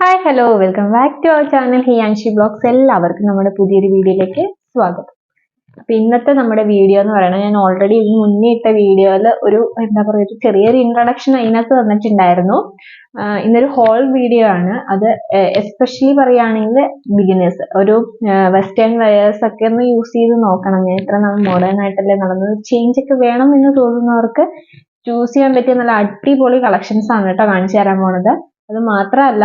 Hi hello welcome back to our channel Hiyanshi blogs എല്ലാവർക്കും നമ്മുടെ പുതിയൊരു വീഡിയോയിലേക്ക് സ്വാഗതം. അപ്പൊ ഇന്നത്തെ നമ്മുടെ വീഡിയോ എന്ന് പറയുന്നത് ഞാൻ ഓൾറെഡി ഇതിന് മുന്നേ ഇട്ട വീഡിയോയിൽ ഒരു എന്താ പറയുക ഒരു ചെറിയൊരു ഇൻട്രഡക്ഷൻ അതിനകത്ത് തന്നിട്ടുണ്ടായിരുന്നു ഇന്നൊരു ഹോൾ വീഡിയോ ആണ്. അത് എസ്പെഷ്യലി പറയുകയാണെങ്കിൽ ബിഗിനേഴ്സ് ഒരു വെസ്റ്റേൺ വെയേഴ്സ് ഒക്കെ ഒന്ന് യൂസ് ചെയ്ത് നോക്കണം. ഞാൻ ഇത്ര നമ്മൾ മോഡേൺ ആയിട്ടല്ലേ നടന്നത്. ചേഞ്ച് ഒക്കെ വേണം എന്ന് തോന്നുന്നവർക്ക് ചൂസ് ചെയ്യാൻ പറ്റിയ നല്ല അടിപൊളി കളക്ഷൻസ് ആണ് കേട്ടോ കാണിച്ചു തരാൻ പോണത്. അത് മാത്രമല്ല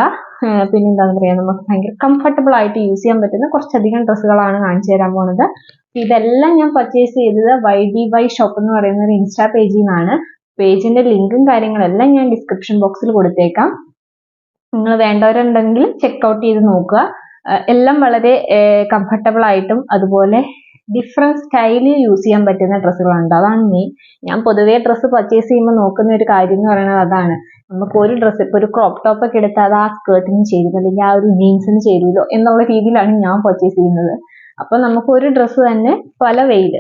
പിന്നെ എന്താണെന്ന് പറയാ നമുക്ക് ഭയങ്കര കംഫർട്ടബിൾ ആയിട്ട് യൂസ് ചെയ്യാൻ പറ്റുന്ന കുറച്ചധികം ഡ്രസ്സുകളാണ് കാണിച്ചു തരാൻ പോണത്. ഇതെല്ലാം ഞാൻ പർച്ചേസ് ചെയ്തത് വൈ ഡി വൈ ഷോപ്പ് എന്ന് പറയുന്ന ഒരു ഇൻസ്റ്റാ പേജിൽ നിന്നാണ് പേജിന്റെ ലിങ്കും കാര്യങ്ങളെല്ലാം ഞാൻ ഡിസ്ക്രിപ്ഷൻ ബോക്സിൽ കൊടുത്തേക്കാം. നിങ്ങൾ വേണ്ടവരുണ്ടെങ്കിൽ ചെക്ക്ഔട്ട് ചെയ്ത് നോക്കുക. എല്ലാം വളരെ കംഫർട്ടബിൾ ആയിട്ടും അതുപോലെ ഡിഫറെന്റ് സ്റ്റൈലിൽ യൂസ് ചെയ്യാൻ പറ്റുന്ന ഡ്രസ്സുകളുണ്ട് അതാണ് മെയിൻ ഞാൻ പൊതുവേ ഡ്രസ്സ് പർച്ചേസ് ചെയ്യുമ്പോൾ നോക്കുന്ന ഒരു കാര്യം എന്ന് പറയുന്നത് അതാണ്. നമുക്ക് ഒരു ഡ്രസ്സ് ഇപ്പൊ ഒരു ക്രോപ്പ് ടോപ്പ് ഒക്കെ എടുത്താൽ അത് ആ സ്കേർട്ടിന് ചേരുന്നില്ലെങ്കിൽ ആ ഒരു ജീൻസിന് ചേരുമല്ലോ എന്നുള്ള രീതിയിലാണ് ഞാൻ പർച്ചേസ് ചെയ്യുന്നത്. അപ്പൊ നമുക്ക് ഒരു ഡ്രസ്സ് തന്നെ പല വെയിൽ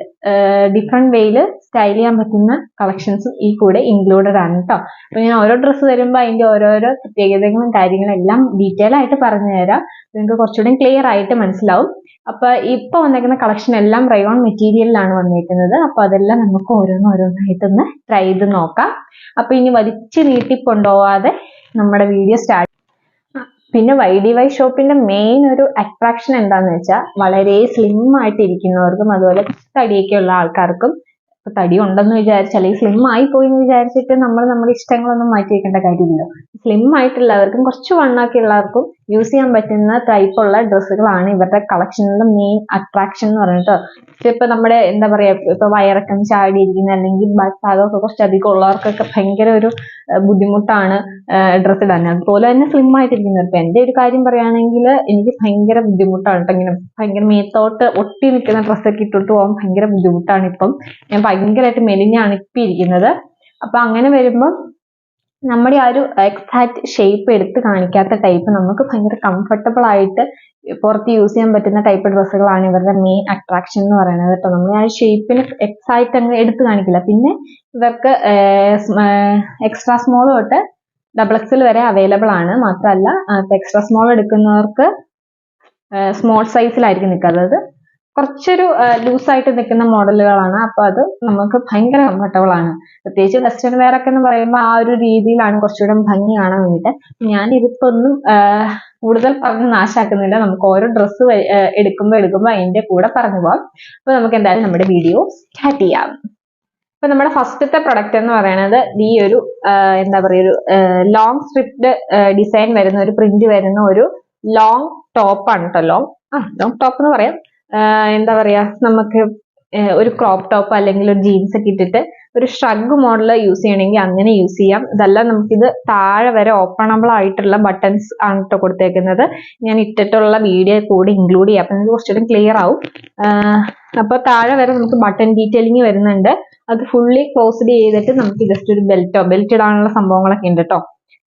ഡിഫറെന്റ് വെയിൽ സ്റ്റൈൽ ചെയ്യാൻ പറ്റുന്ന കളക്ഷൻസും ഈ കൂടെ ഇൻക്ലൂഡഡ് ആണ് കേട്ടോ അപ്പൊ ഞാൻ ഓരോ ഡ്രസ്സ് തരുമ്പോൾ അതിന്റെ ഓരോരോ പ്രത്യേകതകളും കാര്യങ്ങളും എല്ലാം ഡീറ്റെയിൽ ആയിട്ട് പറഞ്ഞു തരാം. നിങ്ങൾക്ക് കുറച്ചുകൂടി ക്ലിയർ ആയിട്ട് മനസ്സിലാവും. അപ്പൊ ഇപ്പൊ വന്നേക്കുന്ന കളക്ഷൻ എല്ലാം റയോൺ മെറ്റീരിയലിലാണ് വന്നേക്കുന്നത്. അപ്പൊ അതെല്ലാം നമുക്ക് ഓരോന്ന് ഓരോന്നായിട്ടൊന്ന് ട്രൈ ചെയ്ത് നോക്കാം. അപ്പൊ ഇനി വലിച്ചു നീട്ടി നമ്മുടെ വീഡിയോ സ്റ്റാർട്ട് പിന്നെ വൈ ഡി വൈ ഷോപ്പിന്റെ മെയിൻ ഒരു അട്രാക്ഷൻ എന്താന്ന് വെച്ചാൽ വളരെ സ്ലിം ആയിട്ട് ഇരിക്കുന്നവർക്കും അതുപോലെ തടിയൊക്കെ ഉള്ള ആൾക്കാർക്കും തടി ഉണ്ടെന്ന് വിചാരിച്ച് അല്ലെങ്കിൽ സ്ലിം ആയി പോയി എന്ന് വിചാരിച്ചിട്ട് നമ്മൾ നമ്മുടെ ഇഷ്ടങ്ങളൊന്നും മാറ്റി വെക്കേണ്ട കാര്യമില്ലല്ലോ. സ്ലിം ആയിട്ടുള്ളവർക്കും കുറച്ച് വണ്ണമൊക്കെ ഉള്ളവർക്കും യൂസ് ചെയ്യാൻ പറ്റുന്ന ടൈപ്പ് ഉള്ള ഡ്രസ്സുകളാണ് ഇവരുടെ കളക്ഷനിലെ മെയിൻ അട്രാക്ഷൻ എന്ന് പറഞ്ഞിട്ട് ഇപ്പൊ നമ്മുടെ എന്താ പറയാ ഇപ്പൊ വയറക്കം ചാടിയിരിക്കുന്ന അല്ലെങ്കിൽ ഭാഗമൊക്കെ കുറച്ചധികം ഉള്ളവർക്കൊക്കെ ഭയങ്കര ഒരു ബുദ്ധിമുട്ടാണ് ഡ്രസ്സ് ഇടാൻ. അതുപോലെ തന്നെ സ്ലിം ആയിട്ടിരിക്കുന്നത് ഇപ്പൊ എന്റെ ഒരു കാര്യം പറയുകയാണെങ്കിൽ എനിക്ക് ഭയങ്കര ബുദ്ധിമുട്ടാണ് കേട്ടോ ഇങ്ങനെ ഭയങ്കര മേത്തോട്ട് ഒട്ടി നിൽക്കുന്ന ഡ്രസ്സൊക്കെ ഇട്ടിട്ട് പോകാൻ ഭയങ്കര ബുദ്ധിമുട്ടാണ് ഇപ്പം. ഞാൻ ഭയങ്കരമായിട്ട് മെലിഞ്ഞാണ് ഇപ്പം ഇരിക്കുന്നത്. അപ്പൊ അങ്ങനെ വരുമ്പോൾ നമ്മുടെ ആ ഒരു എക്സാക്ട് ഷേപ്പ് എടുത്ത് കാണിക്കാത്ത ടൈപ്പ് നമുക്ക് ഭയങ്കര കംഫർട്ടബിൾ ആയിട്ട് പുറത്ത് യൂസ് ചെയ്യാൻ പറ്റുന്ന ടൈപ്പ് ഡ്രസ്സുകളാണ് ഇവരുടെ മെയിൻ അട്രാക്ഷൻ എന്ന് പറയുന്നത് കേട്ടോ. നമ്മൾ ആ ഷേപ്പിന് എക്സാക്ട് അങ്ങ് എടുത്ത് കാണിക്കില്ല. പിന്നെ ഇവർക്ക് എക്സ്ട്രാ സ്മോൾ തൊട്ട് ഡബിൾ എക്സൽ വരെ അവൈലബിൾ ആണ്. മാത്രമല്ല എക്സ്ട്രാ സ്മോൾ എടുക്കുന്നവർക്ക് സ്മോൾ സൈസിലായിരിക്കും നിൽക്കുക അതായത് കുറച്ചൊരു ലൂസായിട്ട് നിൽക്കുന്ന മോഡലുകളാണ്. അപ്പൊ അത് നമുക്ക് ഭയങ്കര കംഫർട്ടബിൾ ആണ് പ്രത്യേകിച്ച് വെസ്റ്റേൺ വെയർ ഒക്കെ എന്ന് പറയുമ്പോൾ ആ ഒരു രീതിയിലാണ് കുറച്ചുകൂടെ ഭംഗി കാണാൻ വേണ്ടിയിട്ട്. ഞാൻ ഇതിപ്പോ ഒന്നും കൂടുതൽ പറഞ്ഞ് നാശാക്കുന്നില്ല. നമുക്ക് ഓരോ ഡ്രസ്സ് എടുക്കുമ്പോൾ എടുക്കുമ്പോൾ അതിന്റെ കൂടെ പറഞ്ഞു പോവാം. അപ്പൊ നമുക്ക് എന്തായാലും നമ്മുടെ വീഡിയോ സ്റ്റാർട്ട് ചെയ്യാം. അപ്പൊ നമ്മുടെ ഫസ്റ്റത്തെ പ്രൊഡക്റ്റ് എന്ന് പറയുന്നത് ഈ ഒരു എന്താ പറയുക ഒരു ലോങ് സ്ട്രിപ്ഡ് ഡിസൈൻ വരുന്ന ഒരു പ്രിന്റ് വരുന്ന ഒരു ലോങ് ടോപ്പ് ആണ് കേട്ടോ ലോങ് ആ ലോങ് ടോപ്പ് എന്ന് പറയാം. എന്താ പറയാ നമുക്ക് ഒരു ക്രോപ്പ് ടോപ്പ് അല്ലെങ്കിൽ ഒരു ജീൻസ് ഒക്കെ ഇട്ടിട്ട് ഒരു ഷ്രഗ് മോഡൽ യൂസ് ചെയ്യണമെങ്കിൽ അങ്ങനെ യൂസ് ചെയ്യാം. ഇതല്ല നമുക്കിത് താഴെ വരെ ഓപ്പണബിൾ ആയിട്ടുള്ള ബട്ടൺസ് ആണ് കേട്ടോ കൊടുത്തേക്കുന്നത്. ഞാൻ ഇട്ടിട്ടുള്ള വീഡിയോ കൂടി ഇൻക്ലൂഡ് ചെയ്യാം. അപ്പൊ നിങ്ങൾക്ക് കുറച്ചുകൂടി ക്ലിയർ ആവും. അപ്പോൾ അപ്പൊ താഴെ വരെ നമുക്ക് ബട്ടൺ ഡീറ്റെയിലിംഗ് വരുന്നുണ്ട്. അത് ഫുള്ളി ക്ലോസ്ഡ് ചെയ്തിട്ട് നമുക്ക് ജസ്റ്റ് ഒരു ബെൽറ്റോ ബെൽറ്റ് ഇടാനുള്ള സംഭവങ്ങളൊക്കെ ഉണ്ട് കേട്ടോ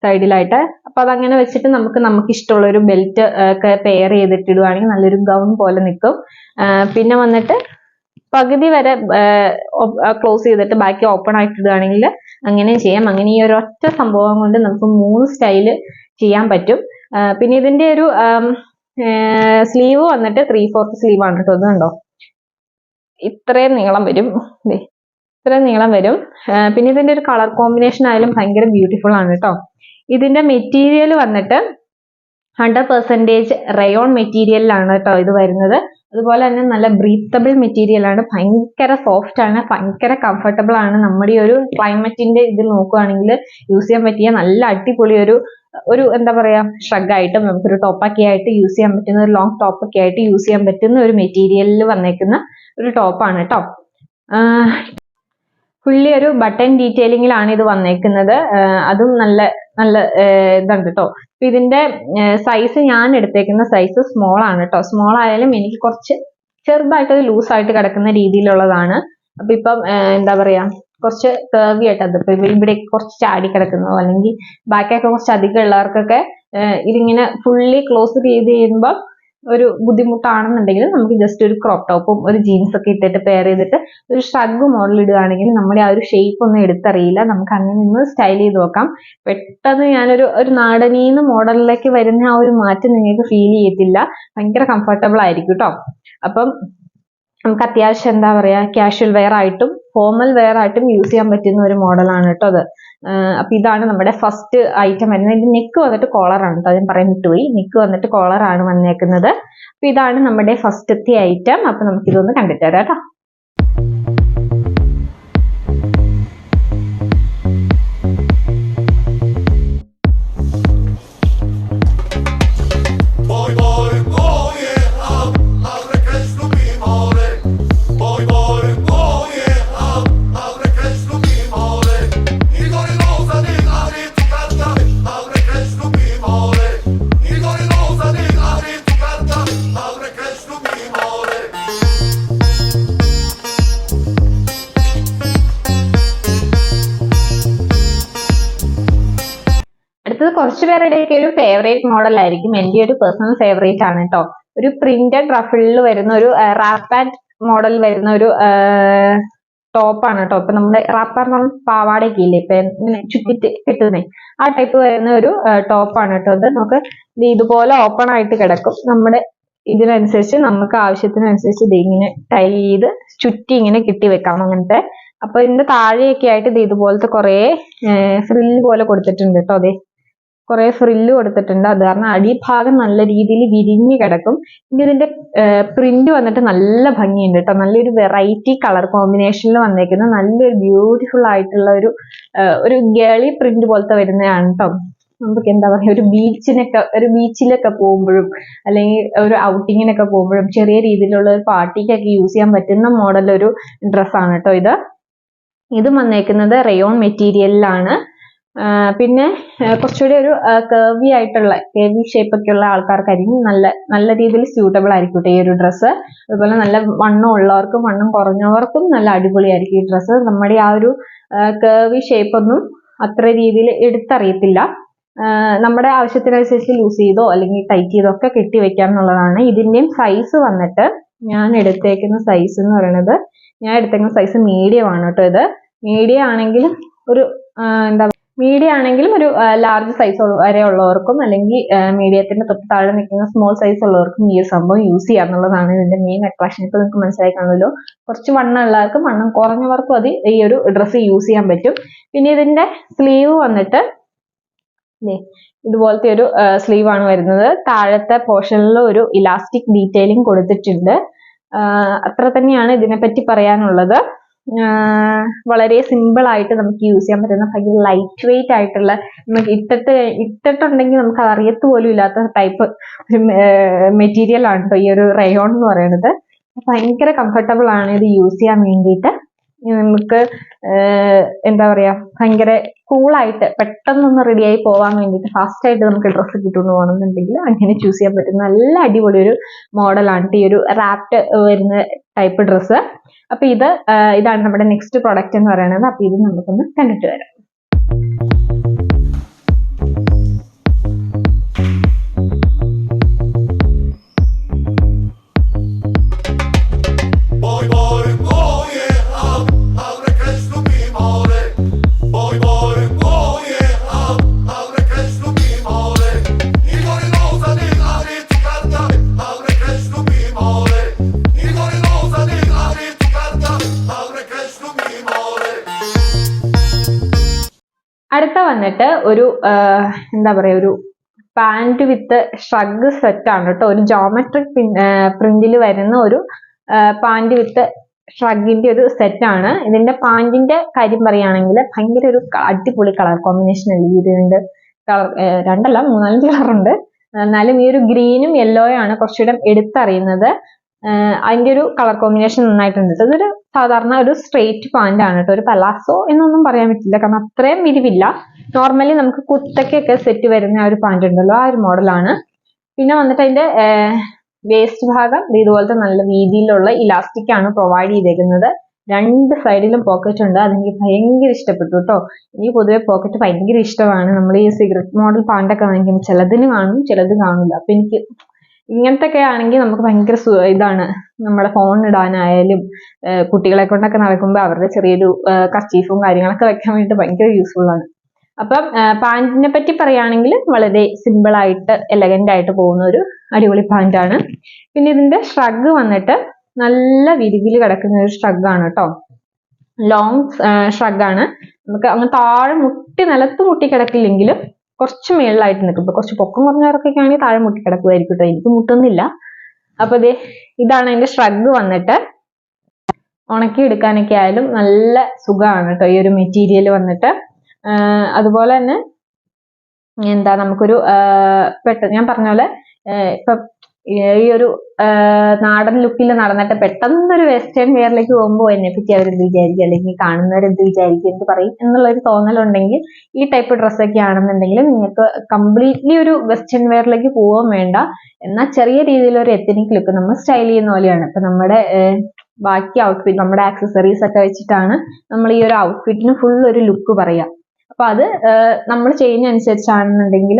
സൈഡിലായിട്ട്. അപ്പൊ അതങ്ങനെ വെച്ചിട്ട് നമുക്ക് നമുക്ക് ഇഷ്ടമുള്ള ഒരു ബെൽറ്റ് ഒക്കെ പെയർ ചെയ്തിട്ട് ഇടുവാണെങ്കിൽ നല്ലൊരു ഗൗൺ പോലെ നിൽക്കും. പിന്നെ വന്നിട്ട് പകുതി വരെ ക്ലോസ് ചെയ്തിട്ട് ബാക്കി ഓപ്പൺ ആയിട്ട് ഇടുകയാണെങ്കിൽ അങ്ങനെ ചെയ്യാം. അങ്ങനെ ഈ ഒരു ഒറ്റ സംഭവം കൊണ്ട് നമുക്ക് മൂന്ന് സ്റ്റൈൽ ചെയ്യാൻ പറ്റും. പിന്നെ ഇതിന്റെ ഒരു സ്ലീവ് വന്നിട്ട് ത്രീ ഫോർത്ത് സ്ലീവ് ആണ് കേട്ടോ. കണ്ടോ? ഇത്രയും നീളം വരും. ഇത്രയും നീളം വരും. പിന്നെ ഇതിന്റെ ഒരു കളർ കോമ്പിനേഷൻ ആയാലും ഭയങ്കര ബ്യൂട്ടിഫുൾ ആണ് കേട്ടോ. ഇതിന്റെ മെറ്റീരിയൽ വന്നിട്ട് ഹൺഡ്രഡ് പെർസെന്റേജ് റയോൺ മെറ്റീരിയലിലാണ് കേട്ടോ ഇത് വരുന്നത്. അതുപോലെ തന്നെ നല്ല ബ്രീത്തബിൾ മെറ്റീരിയൽ ആണ്. ഭയങ്കര സോഫ്റ്റ് ആണ്. ഭയങ്കര കംഫർട്ടബിൾ ആണ്. നമ്മുടെ ഈ ഒരു ക്ലൈമറ്റിന്റെ ഇത് നോക്കുകയാണെങ്കിൽ യൂസ് ചെയ്യാൻ പറ്റിയ നല്ല അടിപൊളി ഒരു ഒരു എന്താ പറയാ ഷ്രഗ് ആയിട്ടും നമുക്കൊരു ടോപ്പൊക്കെ ആയിട്ട് യൂസ് ചെയ്യാൻ പറ്റുന്ന ഒരു ലോങ് ടോപ്പൊക്കെ ആയിട്ട് യൂസ് ചെയ്യാൻ പറ്റുന്ന ഒരു മെറ്റീരിയലിൽ വന്നേക്കുന്ന ഒരു ടോപ്പാണ് കേട്ടോ ഫുള്ളി ഒരു ബട്ടൺ ഡീറ്റെയിലിംഗിലാണ് ഇത് വന്നേക്കുന്നത്. അതും നല്ല നല്ല ഇതുണ്ട് കേട്ടോ അപ്പൊ ഇതിന്റെ സൈസ് ഞാൻ എടുത്തേക്കുന്ന സൈസ് സ്മോൾ ആണ് കേട്ടോ സ്മോൾ ആയാലും എനിക്ക് കുറച്ച് ചെറുതായിട്ട് ലൂസ് ആയിട്ട് കിടക്കുന്ന രീതിയിലുള്ളതാണ്. അപ്പൊ ഇപ്പം എന്താ പറയാ കുറച്ച് കേർവി ആയിട്ട് അത് ഇപ്പൊ ഇവിടെ കുറച്ച് ചാടി കിടക്കുന്നതോ അല്ലെങ്കിൽ ബാക്കൊക്കെ കുറച്ച് അധികം ഉള്ളവർക്കൊക്കെ ഇതിങ്ങനെ ഫുള്ളി ക്ലോസ് ചെയ്ത് കഴിയുമ്പോൾ ഒരു ബുദ്ധിമുട്ടാണെന്നുണ്ടെങ്കിൽ നമുക്ക് ജസ്റ്റ് ഒരു ക്രോപ്പ് ടോപ്പും ഒരു ജീൻസ് ഒക്കെ ഇട്ടിട്ട് പെയർ ചെയ്തിട്ട് ഒരു ഷ്രഗ് മോഡൽ ഇടുകയാണെങ്കിൽ നമ്മുടെ ആ ഒരു ഷേപ്പ് ഒന്നും എടുത്തറിയില്ല. നമുക്ക് അങ്ങനെ നിന്ന് സ്റ്റൈൽ ചെയ്ത് നോക്കാം. പെട്ടെന്ന് ഞാനൊരു ഒരു നാടനീന്ന് മോഡലിലേക്ക് വരുന്ന ആ ഒരു മാറ്റം നിങ്ങൾക്ക് ഫീൽ ചെയ്യത്തില്ല. ഭയങ്കര കംഫർട്ടബിൾ ആയിരിക്കും കേട്ടോ അപ്പം നമുക്ക് അത്യാവശ്യം എന്താ പറയാ കാഷ്വൽ വെയർ ആയിട്ടും ഫോമൽ വെയർ ആയിട്ടും യൂസ് ചെയ്യാൻ പറ്റുന്ന ഒരു മോഡലാണ് കേട്ടോ അത്. അപ്പൊ ഇതാണ് നമ്മുടെ ഫസ്റ്റ് ഐറ്റം വരുന്നത്. നെക്ക് വന്നിട്ട് കോളറാണ് കേട്ടോ ഞാൻ പറയാൻ വിട്ടുപോയി. നെക്ക് വന്നിട്ട് കോളറാണ് വന്നേക്കുന്നത്. അപ്പൊ ഇതാണ് നമ്മുടെ ഫസ്റ്റത്തെ ഐറ്റം അപ്പൊ നമുക്ക് ഇതൊന്ന് കണ്ടിട്ട് വരാം കേട്ടോ കുറച്ച് പേരുടെയൊക്കെ ഒരു ഫേവറേറ്റ് മോഡൽ ആയിരിക്കും. എന്റെ ഒരു പേഴ്സണൽ ഫേവറേറ്റ് ആണ് കേട്ടോ ഒരു പ്രിന്റഡ് റഫിളിൽ വരുന്ന ഒരു റാപ്പാറ്റ് മോഡൽ വരുന്ന ഒരു ടോപ്പാണ് കേട്ടോ ഇപ്പൊ നമ്മുടെ റാപ്പർ പാവാടയൊക്കെ ഇല്ലേ? ഇപ്പൊ ഇങ്ങനെ ചുറ്റിട്ട് കിട്ടുന്നേ. ആ ടൈപ്പ് വരുന്ന ഒരു ടോപ്പാണ് കേട്ടോ ഇത് നമുക്ക് ഇത് ഇതുപോലെ ഓപ്പൺ ആയിട്ട് കിടക്കും. നമ്മുടെ ഇതിനനുസരിച്ച് നമുക്ക് ആവശ്യത്തിനനുസരിച്ച് ഇത് ഇങ്ങനെ ടൈ ചെയ്ത് ചുറ്റി ഇങ്ങനെ കിട്ടി വെക്കാം അങ്ങനത്തെ. അപ്പൊ ഇതിന്റെ താഴെയൊക്കെ ആയിട്ട് ഇത് ഇതുപോലത്തെ കുറേ ഫ്രില്ല് പോലെ കൊടുത്തിട്ടുണ്ട് കേട്ടോ അതെ കുറെ ഫ്രില്ല് കൊടുത്തിട്ടുണ്ട്. അത് കാരണം അടിഭാഗം നല്ല രീതിയിൽ വിരിഞ്ഞ് കിടക്കും. ഇനി ഇതിന്റെ പ്രിന്റ് വന്നിട്ട് നല്ല ഭംഗിയുണ്ട് കേട്ടോ നല്ലൊരു വെറൈറ്റി കളർ കോമ്പിനേഷനിൽ വന്നേക്കുന്ന. നല്ലൊരു ബ്യൂട്ടിഫുൾ ആയിട്ടുള്ള ഒരു ഒരു ഗേളി പ്രിന്റ് പോലത്തെ വരുന്നതാണ് കേട്ടോ നമുക്ക് എന്താ പറയാ ഒരു ബീച്ചിനൊക്കെ ഒരു ബീച്ചിലൊക്കെ പോകുമ്പോഴും അല്ലെങ്കിൽ ഒരു ഔട്ടിങ്ങിനൊക്കെ പോകുമ്പോഴും ചെറിയ രീതിയിലുള്ള ഒരു പാർട്ടിക്കൊക്കെ യൂസ് ചെയ്യാൻ പറ്റുന്ന മോഡൽ ഒരു ഡ്രസ്സാണ് കേട്ടോ ഇത്. ഇത് വന്നേക്കുന്നത് റയോൺ മെറ്റീരിയലിലാണ് പിന്നെ കുറച്ചുകൂടി ഒരു കേവി ആയിട്ടുള്ള കേവി ഷേപ്പ് ഒക്കെ ഉള്ള ആൾക്കാർക്കായിരിക്കും നല്ല നല്ല രീതിയിൽ സ്യൂട്ടബിൾ ആയിരിക്കും ഈ ഒരു ഡ്രസ്സ് അതുപോലെ നല്ല വണ്ണം ഉള്ളവർക്കും വണ്ണം കുറഞ്ഞവർക്കും നല്ല അടിപൊളിയായിരിക്കും ഈ ഡ്രസ്സ് നമ്മുടെ ആ ഒരു കേവി ഷേപ്പ് ഒന്നും അത്ര രീതിയിൽ എടുത്തറിയത്തില്ല. നമ്മുടെ ആവശ്യത്തിനനുസരിച്ച് ലൂസ് ചെയ്തോ അല്ലെങ്കിൽ ടൈറ്റ് ചെയ്തോ ഒക്കെ കെട്ടി വെക്കാം എന്നുള്ളതാണ്. ഇതിന്റെയും സൈസ് വന്നിട്ട് ഞാൻ എടുത്തേക്കുന്ന സൈസ് എന്ന് പറയുന്നത് ഞാൻ എടുത്തേക്കുന്ന സൈസ് മീഡിയം ആണ് കേട്ടോ ഇത്. മീഡിയം ആണെങ്കിലും ഒരു എന്താ മീഡിയം ആണെങ്കിലും ഒരു ലാർജ് സൈസ് വരെ ഉള്ളവർക്കും അല്ലെങ്കിൽ മീഡിയത്തിന്റെ തൊട്ട് താഴെ നിൽക്കുന്ന സ്മോൾ സൈസ് ഉള്ളവർക്കും ഈ ഒരു സംഭവം യൂസ് ചെയ്യാന്നുള്ളതാണ് ഇതിന്റെ മെയിൻ അട്രാക്ഷൻ ഇപ്പൊ നിങ്ങൾക്ക് മനസ്സിലായി കാണുമല്ലോ. കുറച്ച് വണ്ണം ഉള്ളവർക്കും വണ്ണം കുറഞ്ഞവർക്കും അത് ഈ ഒരു ഡ്രസ്സ് യൂസ് ചെയ്യാൻ പറ്റും. പിന്നെ ഇതിന്റെ സ്ലീവ് വന്നിട്ട് ഇതുപോലത്തെ ഒരു സ്ലീവ് ആണ് വരുന്നത്. താഴത്തെ പോർഷനിൽ ഒരു ഇലാസ്റ്റിക് ഡീറ്റെയിലിംഗ് കൊടുത്തിട്ടുണ്ട്. അത്ര തന്നെയാണ് ഇതിനെപ്പറ്റി പറയാനുള്ളത്. വളരെ സിമ്പിൾ ആയിട്ട് നമുക്ക് യൂസ് ചെയ്യാൻ പറ്റുന്ന ഭയങ്കര ലൈറ്റ് വെയിറ്റ് ആയിട്ടുള്ള നമുക്ക് ഇട്ടിട്ട് ഇട്ടിട്ടുണ്ടെങ്കിൽ നമുക്ക് അറിയത്ത് പോലും ഇല്ലാത്ത ടൈപ്പ് ഒരു മെറ്റീരിയൽ ആണ് ഈ ഒരു റയോൺ എന്ന് പറയുന്നത്. ഭയങ്കര കംഫർട്ടബിൾ ആണ് ഇത് യൂസ് ചെയ്യാൻ വേണ്ടിയിട്ട്. നമുക്ക് എന്താ പറയാ ഭയങ്കര കൂളായിട്ട് പെട്ടെന്നൊന്ന് റെഡി ആയി പോവാൻ വേണ്ടിയിട്ട് ഫാസ്റ്റ് ആയിട്ട് നമുക്ക് ഡ്രസ്സ് കിട്ടുന്നു പോകണമെന്നുണ്ടെങ്കിൽ അങ്ങനെ ചൂസ് ചെയ്യാൻ പറ്റും. നല്ല അടിപൊളി ഒരു മോഡലാണ് ഈ ഒരു റാപ്റ്റ് വരുന്ന ടൈപ്പ് ഡ്രസ്സ് അപ്പൊ ഇത് ഇതാണ് നമ്മുടെ നെക്സ്റ്റ് പ്രോഡക്റ്റ് എന്ന് പറയുന്നത്. അപ്പൊ ഇത് നമുക്കൊന്ന് കണ്ടിട്ട് വരാം. അടുത്ത വന്നിട്ട് ഒരു എന്താ പറയാ ഒരു പാന്റ് വിത്ത് ഷ്രഗ് സെറ്റ് ആണ് കേട്ടോ. ഒരു ജോമെട്രിക് പ്രിന്റിൽ വരുന്ന ഒരു പാന്റ് വിത്ത് ഷ്രഗിന്റെ ഒരു സെറ്റ് ആണ്. ഇതിന്റെ പാൻറിന്റെ കാര്യം പറയുകയാണെങ്കിൽ ഭയങ്കര ഒരു അടിപൊളി കളർ കോമ്പിനേഷൻ അല്ലേ കളർ രണ്ടല്ല മൂന്നാലഞ്ച് ഉണ്ട് എന്നാലും ഈ ഒരു ഗ്രീനും യെല്ലോയും ആണ് കുറച്ചുകൂടെ എടുത്തറിയുന്നത്. ആഹ് അതിന്റെ ഒരു കളർ കോമ്പിനേഷൻ നന്നായിട്ടുണ്ട് ഇതൊരു സാധാരണ ഒരു സ്ട്രെയിറ്റ് പാന്റ് ആണ് കേട്ടോ ഒരു പലാസോ എന്നൊന്നും പറയാൻ പറ്റില്ല. കാരണം അത്രയും വിരിവില്ല നോർമലി നമുക്ക് കുത്തക്കൊക്കെ സെറ്റ് വരുന്ന ആ ഒരു പാന്റ് ഉണ്ടല്ലോ. ആ ഒരു മോഡലാണ് പിന്നെ വന്നിട്ട് അതിന്റെ വേസ്റ്റ് ഭാഗം ഇതുപോലത്തെ നല്ല വീതിയിലുള്ള ഇലാസ്റ്റിക് ആണ് പ്രൊവൈഡ് ചെയ്തേക്കുന്നത്. രണ്ട് സൈഡിലും പോക്കറ്റ് ഉണ്ട്. അതെനിക്ക് ഭയങ്കര ഇഷ്ടപ്പെട്ടു കേട്ടോ എനിക്ക് പൊതുവെ പോക്കറ്റ് ഭയങ്കര ഇഷ്ടമാണ്. നമ്മൾ ഈ സിഗരറ്റ് മോഡൽ പാണ്ടൊക്കെ വാങ്ങിക്കുമ്പോൾ ചിലതിന് കാണും ചിലത് കാണില്ല. അപ്പൊ എനിക്ക് ഇങ്ങനത്തെ ഒക്കെ ആണെങ്കിൽ നമുക്ക് ഭയങ്കര ഇതാണ്. നമ്മുടെ ഫോൺ ഇടാനായാലും കുട്ടികളെ കൊണ്ടൊക്കെ നടക്കുമ്പോൾ അവരുടെ ചെറിയൊരു കർച്ചീഫും കാര്യങ്ങളൊക്കെ വെക്കാൻ വേണ്ടി ഭയങ്കര യൂസ്ഫുൾ ആണ്. അപ്പം പാന്റിനെ പറ്റി പറയുകയാണെങ്കിൽ വളരെ സിമ്പിൾ ആയിട്ട് എലഗന്റ് ആയിട്ട് പോകുന്ന ഒരു അടിപൊളി പാന്റാണ് പിന്നെ ഇതിന്റെ ഷ്രഗ് വന്നിട്ട് നല്ല വിരിവിൽ കിടക്കുന്ന ഒരു ഷ്രഗ് ആണ് കേട്ടോ. ലോങ് ഷ്രഗ് ആണ്. നമുക്ക് അങ്ങ് താഴെ മുട്ടി നിലത്ത് മുട്ടി കിടക്കില്ലെങ്കിലും കുറച്ച് മേളിലായിട്ട് നിൽക്കും. ഇപ്പൊ കുറച്ച് പൊക്കം കുറഞ്ഞവരൊക്കെ ആണെങ്കിൽ താഴെ മുട്ടി കിടക്കുമായിരിക്കും കേട്ടോ. എനിക്ക് മുട്ടുന്നില്ല അപ്പൊ ഇതേ ഇതാണ് അതിന്റെ ഷ്രഗ് വന്നിട്ട്. ഉണക്കി എടുക്കാനൊക്കെ ആയാലും നല്ല സുഖമാണ് കേട്ടോ ഈ ഒരു മെറ്റീരിയൽ വന്നിട്ട്. അതുപോലെ തന്നെ എന്താ നമുക്കൊരു പെട്ടെന്ന് ഞാൻ പറഞ്ഞ പോലെ ഇപ്പൊ ഈ ഒരു നാടൻ ലുക്കിൽ നടന്നിട്ട് പെട്ടെന്ന് ഒരു വെസ്റ്റേൺ വെയറിലേക്ക് പോകുമ്പോൾ എന്നെ പറ്റി അവരെന്ത് വിചാരിക്കും? അല്ലെങ്കിൽ കാണുന്നവർ എന്ത് വിചാരിക്കും? എന്ത് പറയും? എന്നുള്ള ഒരു തോന്നലുണ്ടെങ്കിൽ ഈ ടൈപ്പ് ഡ്രസ്സൊക്കെ ആണെന്നുണ്ടെങ്കിൽ നിങ്ങൾക്ക് കംപ്ലീറ്റ്ലി ഒരു വെസ്റ്റേൺ വെയറിലേക്ക് പോകാൻ വേണ്ട. എന്നാൽ ചെറിയ രീതിയിൽ ഒരു എത്തനിക് ലുക്ക് നമ്മൾ സ്റ്റൈൽ ചെയ്യുന്ന പോലെയാണ്. ഇപ്പൊ നമ്മുടെ ബാക്കി ഔട്ട്ഫിറ്റ് നമ്മുടെ ആക്സസറീസ് ഒക്കെ വെച്ചിട്ടാണ് നമ്മൾ ഈ ഒരു ഔട്ട്ഫിറ്റിന് ഫുൾ ഒരു ലുക്ക് പറയാം അപ്പൊ അത് നമ്മൾ ചെയ്യുന്ന അനുസരിച്ചാണെന്നുണ്ടെങ്കിൽ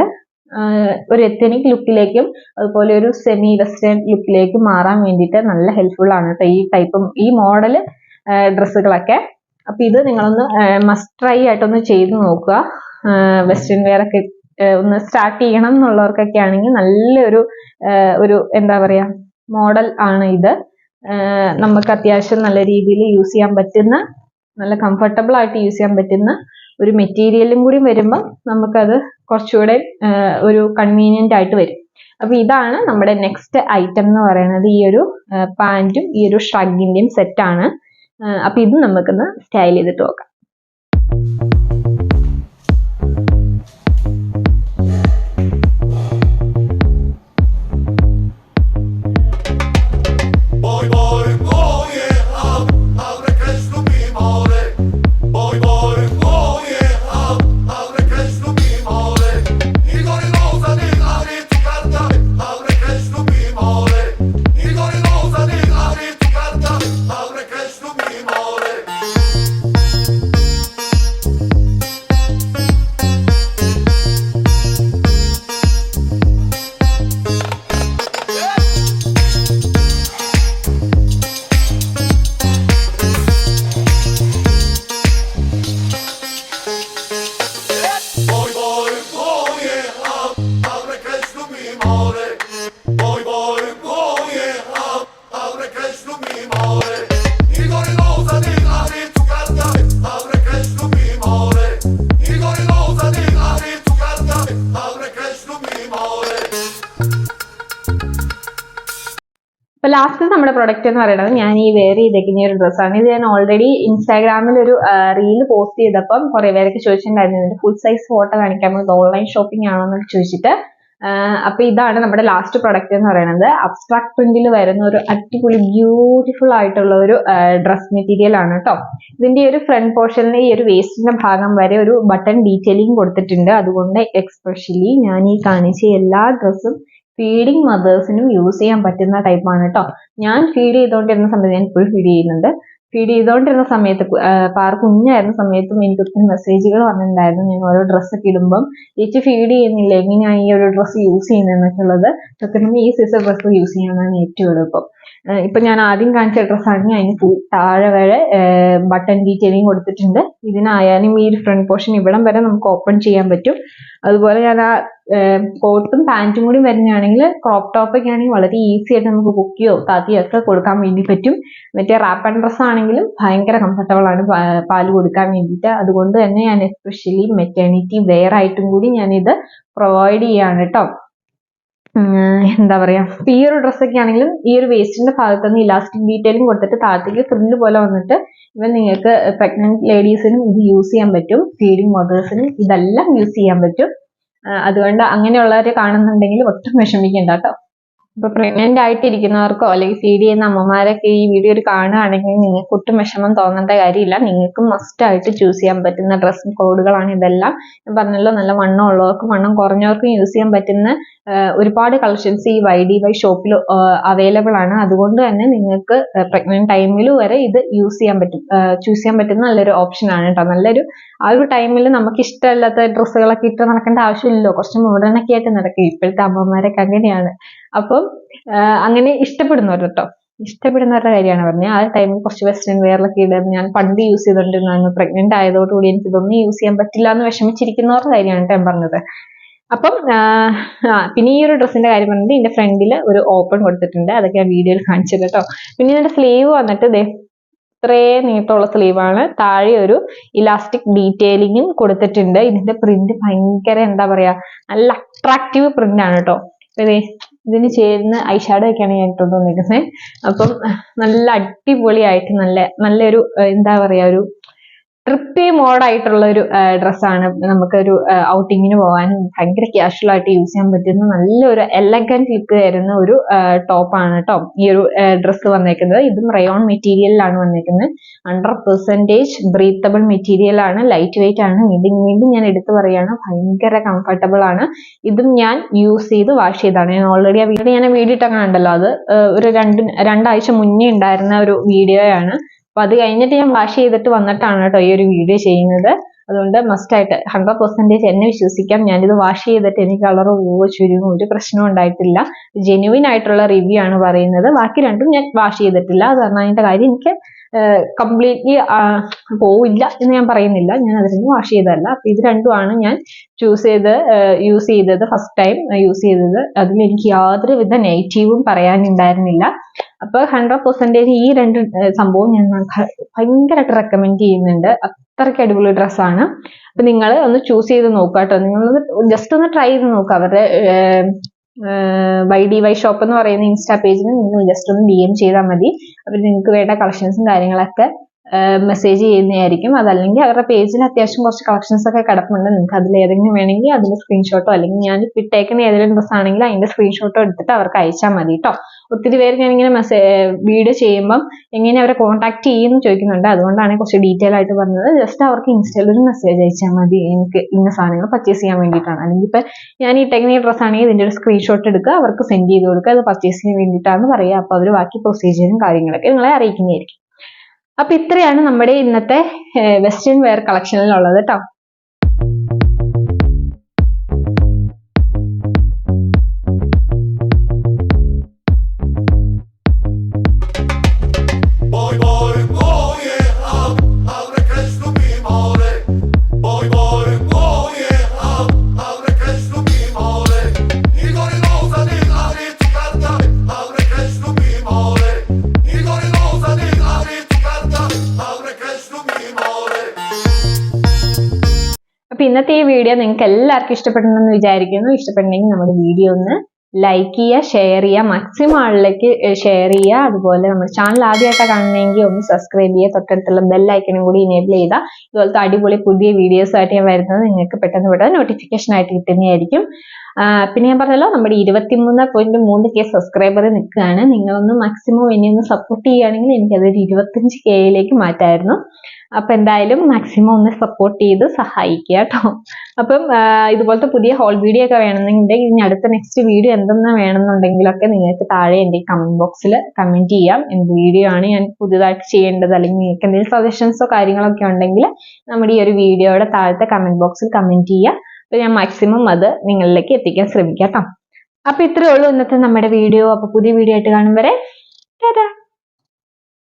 ഒരു എത്തനിക് ലുക്കിലേക്കും അതുപോലെ ഒരു സെമി വെസ്റ്റേൺ ലുക്കിലേക്കും മാറാൻ വേണ്ടിയിട്ട് നല്ല ഹെൽപ്ഫുൾ ആണ് കേട്ടോ ഈ ടൈപ്പും ഈ മോഡൽ ഡ്രസ്സുകളൊക്കെ അപ്പൊ ഇത് നിങ്ങളൊന്ന് മസ്റ്റ് ട്രൈ ആയിട്ടൊന്ന് ചെയ്ത് നോക്കുക. വെസ്റ്റേൺ വെയർ ഒക്കെ ഒന്ന് സ്റ്റാർട്ട് ചെയ്യണം എന്നുള്ളവർക്കൊക്കെ ആണെങ്കിൽ നല്ലൊരു ഒരു എന്താ പറയാ മോഡൽ ആണ് ഇത്. നമുക്ക് അത്യാവശ്യം നല്ല രീതിയിൽ യൂസ് ചെയ്യാൻ പറ്റുന്ന നല്ല കംഫർട്ടബിൾ ആയിട്ട് യൂസ് ചെയ്യാൻ പറ്റുന്ന ഒരു മെറ്റീരിയലും കൂടി വരുമ്പോൾ നമുക്കത് കുറച്ചുകൂടെ ഒരു കൺവീനിയന്റ് ആയിട്ട് വരും. അപ്പൊ ഇതാണ് നമ്മുടെ നെക്സ്റ്റ് ഐറ്റം എന്ന് പറയുന്നത് ഈ ഒരു പാന്റും ഈ ഒരു ഷ്രഗിന്റെയും സെറ്റാണ് അപ്പൊ ഇത് നമുക്കൊന്ന് സ്റ്റൈൽ ചെയ്തിട്ട് നോക്കാം. അപ്പൊ ലാസ്റ്റ് നമ്മുടെ പ്രൊഡക്റ്റ് എന്ന് പറയുന്നത് ഞാൻ ഈ വെയർ ചെയ്തേക്കുന്ന ഒരു ഡ്രസ്സാണ് ഇത് ഞാൻ ഓൾറെഡി ഇൻസ്റ്റാഗ്രാമിൽ ഒരു റീൽ പോസ്റ്റ് ചെയ്തപ്പം കുറെ പേരൊക്കെ ചോദിച്ചിട്ടുണ്ടായിരുന്നു ഇതിന്റെ ഫുൾ സൈസ് ഫോട്ടോ കാണിക്കാൻ പോകുന്നത് ഓൺലൈൻ ഷോപ്പിംഗ് ആണോ? എന്നൊക്കെ ചോദിച്ചിട്ട്. അപ്പൊ ഇതാണ് നമ്മുടെ ലാസ്റ്റ് പ്രൊഡക്റ്റ് എന്ന് പറയുന്നത്. അബ്സ്ട്രാക്ട് പ്രിന്റിൽ വരുന്ന ഒരു അടിപൊളി ബ്യൂട്ടിഫുൾ ആയിട്ടുള്ള ഒരു ഡ്രസ് മെറ്റീരിയൽ ആണ് കേട്ടോ ഇതിന്റെ ഒരു ഫ്രണ്ട് പോർഷനിൽ ഈ ഒരു വേസ്റ്റിന്റെ ഭാഗം വരെ ഒരു ബട്ടൺ ഡീറ്റെയിലിംഗ് കൊടുത്തിട്ടുണ്ട്. അതുകൊണ്ട് എക്സ്പെഷ്യലി ഞാൻ ഈ കാണിച്ച എല്ലാ ഡ്രസ്സും ഫീഡിങ് മദേഴ്സിനും യൂസ് ചെയ്യാൻ പറ്റുന്ന ടൈപ്പാണ് കേട്ടോ ഞാൻ ഫീഡ് ചെയ്തുകൊണ്ടിരുന്ന സമയത്ത് ഞാൻ ഇപ്പോൾ ഫീഡ് ചെയ്യുന്നുണ്ട്. ഫീഡ് ചെയ്തുകൊണ്ടിരുന്ന സമയത്ത് പാർ കുഞ്ഞായിരുന്ന സമയത്തും എനിക്ക് ഒത്തിരി മെസ്സേജുകൾ വന്നിട്ടുണ്ടായിരുന്നു. ഞാൻ ഓരോ ഡ്രസ്സൊക്കെ ഇടുമ്പം ചേച്ചി ഫീഡ് ചെയ്യുന്നില്ല? എങ്ങനെയാണ് ഈ ഒരു ഡ്രസ്സ് യൂസ് ചെയ്യുന്നതെന്നൊക്കെ ഉള്ളത്? സത്യം ഈ സിസർ ഡ്രസ്സ് യൂസ് ചെയ്യാനാണ് ഏറ്റവും എളുപ്പം. ഇപ്പൊ ഞാൻ ആദ്യം കാണിച്ച ഡ്രസ്സാണെങ്കിൽ അതിന് താഴെ വരെ ബട്ടൺ ഡീറ്റെയിലിംഗ് കൊടുത്തിട്ടുണ്ട്. ഇതിനായാലും ഈ ഒരു ഫ്രണ്ട് പോർഷൻ ഇവിടം വരെ നമുക്ക് ഓപ്പൺ ചെയ്യാൻ പറ്റും. അതുപോലെ ഞാൻ ആ കോട്ടും പാന്റും കൂടി വരുന്നതാണെങ്കിൽ ക്രോപ്പ് ടോപ്പ് ഒക്കെ ആണെങ്കിൽ വളരെ ഈസി ആയിട്ട് നമുക്ക് കുക്കിയോ താത്തിയോ ഒക്കെ കൊടുക്കാൻ വേണ്ടി പറ്റും. മറ്റേ റാപ്പ് ആൻഡ് ഡ്രസ് ആണെങ്കിലും ഭയങ്കര കംഫർട്ടബിൾ ആണ്. പാൽ കൊടുക്കാൻ വേണ്ടിയിട്ട്. അതുകൊണ്ട് തന്നെ ഞാൻ എസ്പെഷ്യലി മെറ്റേണിറ്റി വെയർ ആയിട്ടും കൂടി ഞാൻ ഇത് പ്രൊവൈഡ് ചെയ്യാണ് കേട്ടോ എന്താ പറയാ ഈ ഒരു ഡ്രസ്സൊക്കെ ആണെങ്കിലും ഈ ഒരു വേസ്റ്റിന്റെ ഭാഗത്ത് നിന്ന് ഇലാസ്റ്റിക് ഡീറ്റെയിലും കൊടുത്തിട്ട് താഴത്തേക്ക് ഫ്രില്ല് പോലെ വന്നിട്ട് ഇവ നിങ്ങൾക്ക് പ്രഗ്നന്റ് ലേഡീസിനും ഇത് യൂസ് ചെയ്യാൻ പറ്റും. ഫീഡിങ് മദേഴ്സിനും ഇതെല്ലാം യൂസ് ചെയ്യാൻ പറ്റും. അതുകൊണ്ട് അങ്ങനെയുള്ളവരെ കാണുന്നുണ്ടെങ്കിൽ ഒട്ടും വിഷമിക്കേണ്ട കേട്ടോ. ഇപ്പൊ പ്രഗ്നന്റ് ആയിട്ടിരിക്കുന്നവർക്കോ അല്ലെങ്കിൽ ഫീഡ് ചെയ്യുന്ന അമ്മമാരൊക്കെ ഈ വീഡിയോ കാണുകയാണെങ്കിൽ നിങ്ങൾക്ക് ഒട്ടും വിഷമം തോന്നേണ്ട കാര്യമില്ല. നിങ്ങൾക്ക് മസ്റ്റ് ആയിട്ട് ചൂസ് ചെയ്യാൻ പറ്റുന്ന ഡ്രസ് കോഡുകളാണ് ഇതെല്ലാം. ഞാൻ പറഞ്ഞല്ലോ നല്ല വണ്ണം ഉള്ളവർക്കും വണ്ണം കുറഞ്ഞവർക്കും യൂസ് ചെയ്യാൻ പറ്റുന്ന ഒരുപാട് കളക്ഷൻസ് ഈ വൈ ഡി വൈ ഷോപ്പിൽ അവൈലബിൾ ആണ്. അതുകൊണ്ട് തന്നെ നിങ്ങൾക്ക് പ്രഗ്നന്റ് ടൈമിൽ വരെ ഇത് യൂസ് ചെയ്യാൻ പറ്റും. ചൂസ് ചെയ്യാൻ പറ്റുന്ന നല്ലൊരു ഓപ്ഷൻ ആണ് കേട്ടോ നല്ലൊരു ആ ഒരു ടൈമിൽ നമുക്ക് ഇഷ്ടമില്ലാത്ത ഡ്രസ്സുകളൊക്കെ ഇട്ട് നടക്കേണ്ട ആവശ്യമില്ലല്ലോ. കുറച്ച് മോഡേൺ ഒക്കെ ആയിട്ട് നടക്കും. ഇപ്പോഴത്തെ അമ്മമാരൊക്കെ അങ്ങനെയാണ്. അപ്പം അങ്ങനെ ഇഷ്ടപ്പെടുന്നവർ കേട്ടോ ഇഷ്ടപ്പെടുന്നവരുടെ കാര്യമാണ് പറഞ്ഞത്. ആ ടൈമിൽ കുറച്ച് വെസ്റ്റേൺ വെയറിലൊക്കെ ഇടുന്നത് ഞാൻ പണ്ട് യൂസ് ചെയ്തോണ്ടിരുന്നു പ്രഗ്നന്റ് ആയതോടുകൂടി എനിക്ക് ഇതൊന്നും യൂസ് ചെയ്യാൻ പറ്റില്ല എന്ന് വിഷമിച്ചിരിക്കുന്നവരുടെ കാര്യമാണ് ടൈം പറഞ്ഞത്. അപ്പം പിന്നെ ഈ ഒരു ഡ്രസ്സിന്റെ കാര്യം പറഞ്ഞിട്ട് ഇതിന്റെ ഫ്രണ്ടിൽ ഒരു ഓപ്പൺ കൊടുത്തിട്ടുണ്ട്. അതൊക്കെ ഞാൻ വീഡിയോയിൽ കാണിച്ചത് കേട്ടോ പിന്നെ ഇതിന്റെ സ്ലീവ് വന്നിട്ട് ദേ ഇത്രയും നീട്ടമുള്ള സ്ലീവാണ് താഴെ ഒരു ഇലാസ്റ്റിക് ഡീറ്റെയിലിങ്ങും കൊടുത്തിട്ടുണ്ട്. ഇതിന്റെ പ്രിന്റ് ഭയങ്കര എന്താ പറയാ നല്ല അട്രാക്റ്റീവ് പ്രിന്റ് ആണ് കേട്ടോ ഇതിന് ചേരുന്ന ഐഷാഡോ ഒക്കെയാണ് ഞാൻ ഇട്ടുകൊണ്ട് വന്നിരിക്കുന്നത് അപ്പം നല്ല അടിപൊളിയായിട്ട് നല്ല നല്ലൊരു എന്താ പറയാ ഒരു ട്രിപ്പി മോഡായിട്ടുള്ള ഒരു ഡ്രസ്സാണ്. നമുക്കൊരു ഔട്ടിങ്ങിന് പോകാനും ഭയങ്കര ക്യാഷ്വൽ ആയിട്ട് യൂസ് ചെയ്യാൻ പറ്റുന്ന നല്ലൊരു എലഗന്റ് ലുക്ക് തരുന്ന ഒരു ടോപ്പാണ് കേട്ടോ ഈ ഒരു ഡ്രസ്സ് വന്നേക്കുന്നത്. ഇതും റയോൺ മെറ്റീരിയലിലാണ് വന്നേക്കുന്നത്. ഹൺഡ്രഡ് പെർസെന്റേജ് ബ്രീത്തബിൾ മെറ്റീരിയൽ ആണ്. ലൈറ്റ് വെയിറ്റ് ആണ്. വീണ്ടും വീണ്ടും ഞാൻ എടുത്തു പറയുകയാണ് ഭയങ്കര കംഫർട്ടബിൾ ആണ്. ഇതും ഞാൻ യൂസ് ചെയ്ത് വാഷ് ചെയ്താണ് ഞാൻ ഓൾറെഡി ആ വീഡിയോ ഞാൻ വീഡിയോ ഇട്ടങ്ങാണ്ടല്ലോ. അത് ഒരു രണ്ട് രണ്ടാഴ്ച മുന്നേ ഉണ്ടായിരുന്ന ഒരു വീഡിയോയാണ് അപ്പൊ അത് കഴിഞ്ഞിട്ട് ഞാൻ വാഷ് ചെയ്തിട്ട് വന്നിട്ടാണ് കേട്ടോ ഈ ഒരു വീഡിയോ ചെയ്യുന്നത്. അതുകൊണ്ട് മസ്റ്റ് ആയിട്ട് ഹൺഡ്രഡ് പെർസെന്റേജ് എന്നെ വിശ്വസിക്കാം. ഞാനിത് വാഷ് ചെയ്തിട്ട് എനിക്ക് കളർ പോവോ ചുരുങ്ങോ ഒരു പ്രശ്നവും ഉണ്ടായിട്ടില്ല. ജെനുവിൻ ആയിട്ടുള്ള റിവ്യൂ ആണ് പറയുന്നത്. ബാക്കി രണ്ടും ഞാൻ വാഷ് ചെയ്തിട്ടില്ല. അത് അതിന്റെ കാര്യം എനിക്ക് കംപ്ലീറ്റ്ലി പോവില്ല എന്ന് ഞാൻ പറയുന്നില്ല. ഞാൻ അതിനൊന്നും വാഷ് ചെയ്തതല്ല. അപ്പൊ ഇത് രണ്ടുമാണ് ഞാൻ ചൂസ് ചെയ്ത് യൂസ് ചെയ്തത് ഫസ്റ്റ് ടൈം യൂസ് ചെയ്തത് അതിൽ എനിക്ക് യാതൊരുവിധ നെഗറ്റീവും പറയാനുണ്ടായിരുന്നില്ല. അപ്പൊ ഹൺഡ്രഡ് പെർസെന്റേജ് ഈ രണ്ട് സംഭവം ഞാൻ ഭയങ്കരമായിട്ട് റെക്കമെൻഡ് ചെയ്യുന്നുണ്ട്. അത്രയ്ക്ക് അടിപൊളി ഡ്രസ്സാണ് അപ്പൊ നിങ്ങൾ ഒന്ന് ചൂസ് ചെയ്ത് നോക്കാട്ടോ. കേട്ടോ നിങ്ങളൊന്ന് ജസ്റ്റ് ഒന്ന് ട്രൈ ചെയ്ത് നോക്കുക അവരുടെ വൈ ഡി വൈ ഷോപ്പ് എന്ന് പറയുന്ന ഇൻസ്റ്റാ പേജിൽ നിങ്ങൾ ജസ്റ്റ് ഒന്ന് ഡി എം ചെയ്താൽ മതി. അവർ നിങ്ങൾക്ക് വേണ്ട കളക്ഷൻസും കാര്യങ്ങളൊക്കെ മെസ്സേജ് ചെയ്യുന്നതായിരിക്കും. അതല്ലെങ്കിൽ അവരുടെ പേജിൽ അത്യാവശ്യം കുറച്ച് കളക്ഷൻസ് ഒക്കെ കിടപ്പുണ്ട്. നിങ്ങൾക്ക് അതിൽ ഏതെങ്കിലും വേണമെങ്കിൽ അതിന്റെ സ്ക്രീൻഷോട്ടോ അല്ലെങ്കിൽ ഞാൻ ഇട്ടേക്കുന്ന ഏതെങ്കിലും ഡ്രസ്സ് ആണെങ്കിൽ അതിന്റെ സ്ക്രീൻഷോട്ടോ എടുത്തിട്ട് അവർക്ക് അയച്ചാൽ മതി കേട്ടോ ഒത്തിരി പേര് ഞാനിങ്ങനെ മെസ്സേജ് വീഡിയോ ചെയ്യുമ്പം എങ്ങനെ അവരെ കോൺടാക്ട് ചെയ്യുമെന്ന് ചോദിക്കുന്നുണ്ട്. അതുകൊണ്ടാണ് കുറച്ച് ഡീറ്റെയിൽ ആയിട്ട് പറഞ്ഞത്. ജസ്റ്റ് അവർക്ക് ഇൻസ്റ്റയിൽ ഒരു മെസ്സേജ് അയച്ചാൽ മതി. എനിക്ക് ഇന്ന സാധനങ്ങൾ പർച്ചേസ് ചെയ്യാൻ വേണ്ടിയിട്ടാണ്. അല്ലെങ്കിൽ ഇപ്പൊ ഞാൻ ഈ ടെക്നിക്കൽ ഡ്രസ് ആണെങ്കിൽ ഇതിന്റെ ഒരു സ്ക്രീൻഷോട്ട് എടുക്കുക അവർക്ക് സെൻഡ് ചെയ്ത് കൊടുക്കുക. അത് പർച്ചേസ് ചെയ്യാൻ വേണ്ടിയിട്ടാണ് പറയുക. അപ്പൊ അവർ ബാക്കി പ്രൊസീജിയറും കാര്യങ്ങളൊക്കെ നിങ്ങളെ അറിയിക്കുന്നതായിരിക്കും. അപ്പൊ ഇത്രയാണ് നമ്മുടെ ഇന്നത്തെ വെസ്റ്റേൺ വെയർ കളക്ഷനിലുള്ളത് കേട്ടോ വീഡിയോ നിങ്ങൾക്ക് എല്ലാവർക്കും ഇഷ്ടപ്പെട്ടെന്ന് വിചാരിക്കുന്നു. ഇഷ്ടപ്പെട്ടുണ്ടെങ്കിൽ നമ്മുടെ വീഡിയോ ഒന്ന് ലൈക്ക് ചെയ്യുക ഷെയർ ചെയ്യുക. മാക്സിമം ആളിലേക്ക് ഷെയർ ചെയ്യുക. അതുപോലെ നമ്മുടെ ചാനൽ ആദ്യമായിട്ടാണ് കാണണമെങ്കിൽ ഒന്ന് സബ്സ്ക്രൈബ് ചെയ്യുക. തൊട്ടടുത്തുള്ള ബെൽ ഐക്കണും കൂടി എനേബിൾ ചെയ്താൽ ഇതുപോലത്തെ അടിപൊളി പുതിയ വീഡിയോസ് ആയിട്ട് ഞാൻ വരുന്നത് നിങ്ങൾക്ക് പെട്ടെന്ന് പെട്ടെന്ന് നോട്ടിഫിക്കേഷൻ ആയിട്ട് കിട്ടുന്നതായിരിക്കും. പിന്നെ ഞാൻ പറഞ്ഞല്ലോ നമ്മുടെ ഇരുപത്തിമൂന്ന് പോയിന്റ് മൂന്ന് കെ സബ്സ്ക്രൈബർ നിൽക്കുകയാണ്. നിങ്ങളൊന്ന് മാക്സിമം എന്നെ ഒന്ന് സപ്പോർട്ട് ചെയ്യുകയാണെങ്കിൽ എനിക്കതൊരു ഇരുപത്തഞ്ച് കെയിലേക്ക് മാറ്റായിരുന്നു. അപ്പൊ എന്തായാലും മാക്സിമം ഒന്ന് സപ്പോർട്ട് ചെയ്ത് സഹായിക്കുക കേട്ടോ. അപ്പം ഇതുപോലത്തെ പുതിയ ഹോൾ വീഡിയോ ഒക്കെ വേണമെന്നുണ്ടെങ്കിൽ ഇനി അടുത്ത നെക്സ്റ്റ് വീഡിയോ എന്തെന്ന് വേണമെന്നുണ്ടെങ്കിലൊക്കെ നിങ്ങൾക്ക് താഴെ എന്റെ കമന്റ് ബോക്സിൽ കമന്റ് ചെയ്യാം. എന്ത് വീഡിയോ ആണ് ഞാൻ പുതിയതായിട്ട് ചെയ്യേണ്ടത് അല്ലെങ്കിൽ നിങ്ങൾക്ക് എന്തെങ്കിലും സജഷൻസോ കാര്യങ്ങളൊക്കെ ഉണ്ടെങ്കിൽ നമ്മുടെ ഈ ഒരു വീഡിയോയുടെ താഴത്തെ കമന്റ് ബോക്സിൽ കമന്റ് ചെയ്യുക. അപ്പൊ ഞാൻ മാക്സിമം അത് നിങ്ങളിലേക്ക് എത്തിക്കാൻ ശ്രമിക്കാം കേട്ടോ. അപ്പൊ ഇത്രയേ ഉള്ളൂ ഇന്നത്തെ നമ്മുടെ വീഡിയോ അപ്പൊ പുതിയ വീഡിയോ ആയിട്ട് കാണും വരെ. ടാറ്റാ